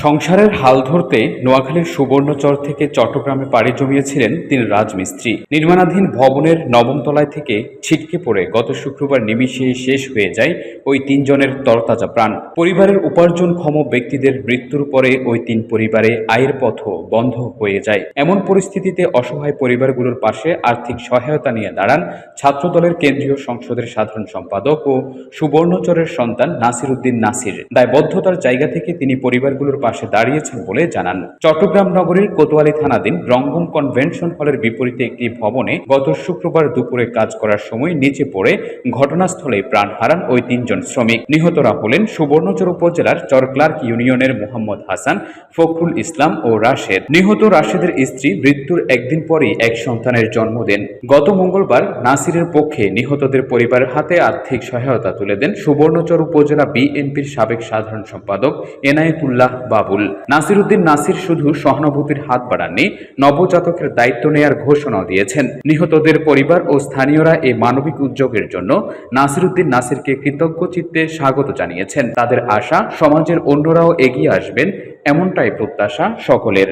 সংসারের হাল ধরতে নোয়াখালীর সুবর্ণচর থেকে চট্টগ্রামে পাড়ি জমিয়েছিলেন তিনি রাজমিস্ত্রি। নির্মাণাধীন ভবনের নবমতলায় থেকে ছিটকে পড়ে গত শুক্রবার নিমিশে শেষ হয়ে যায় ওই তিনজনের তরতাজা প্রাণ। পরিবারের উপার্জনক্ষম ব্যক্তিদের মৃত্যুর পরে ওই তিন পরিবারে আয়ের পথও বন্ধ হয়ে যায়। এমন পরিস্থিতিতে অসহায় পরিবারগুলোর পাশে আর্থিক সহায়তা নিয়ে দাঁড়ান ছাত্রদলের কেন্দ্রীয় সংসদের সাধারণ সম্পাদক ও সুবর্ণচরের সন্তান নাসির উদ্দিন নাসির। দায়বদ্ধতার জায়গা থেকে তিনি পরিবারগুলোর পাশে দাঁড়িয়েছেন বলে জানান। চট্টগ্রাম নগরীর কোতোয়ালি থানাধীন রঙ্গম কনভেনশন হলের বিপরীতে একটি ভবনে গত শুক্রবার দুপুরে কাজ করার সময় নিচে পড়ে ঘটনাস্থলে প্রাণ হারান ওই তিনজন শ্রমিক নিহতরা হলেন সুবর্ণচর উপজেলার চরক্লার্ক ইউনিয়নের মোহাম্মদ হাসান, ফখরুল ইসলাম ও রাশেদ। নিহত রাশেদের স্ত্রী মৃত্যুর একদিন পরেই এক সন্তানের জন্ম দেন। গত মঙ্গলবার নাসিরের পক্ষে নিহতদের পরিবারের হাতে আর্থিক সহায়তা তুলে দেন সুবর্ণচর উপজেলা বিএনপির সাবেক সাধারণ সম্পাদক এনায়েতুল্লাহ বাবুল। নাসির উদ্দিন নাসির শুধু সহানুভূতির হাত বাড়াননি, নবজাতকের দায়িত্ব নেয়ার ঘোষণা দিয়েছেন। নিহতদের পরিবার ও স্থানীয়রা এই মানবিক উদ্যোগের জন্য নাসির উদ্দিন নাসিরকে কৃতজ্ঞ চিত্তে স্বাগত জানিয়েছেন। তাদের আশা সমাজের অন্যরাও এগিয়ে আসবেন এমনটাই প্রত্যাশা সকলের।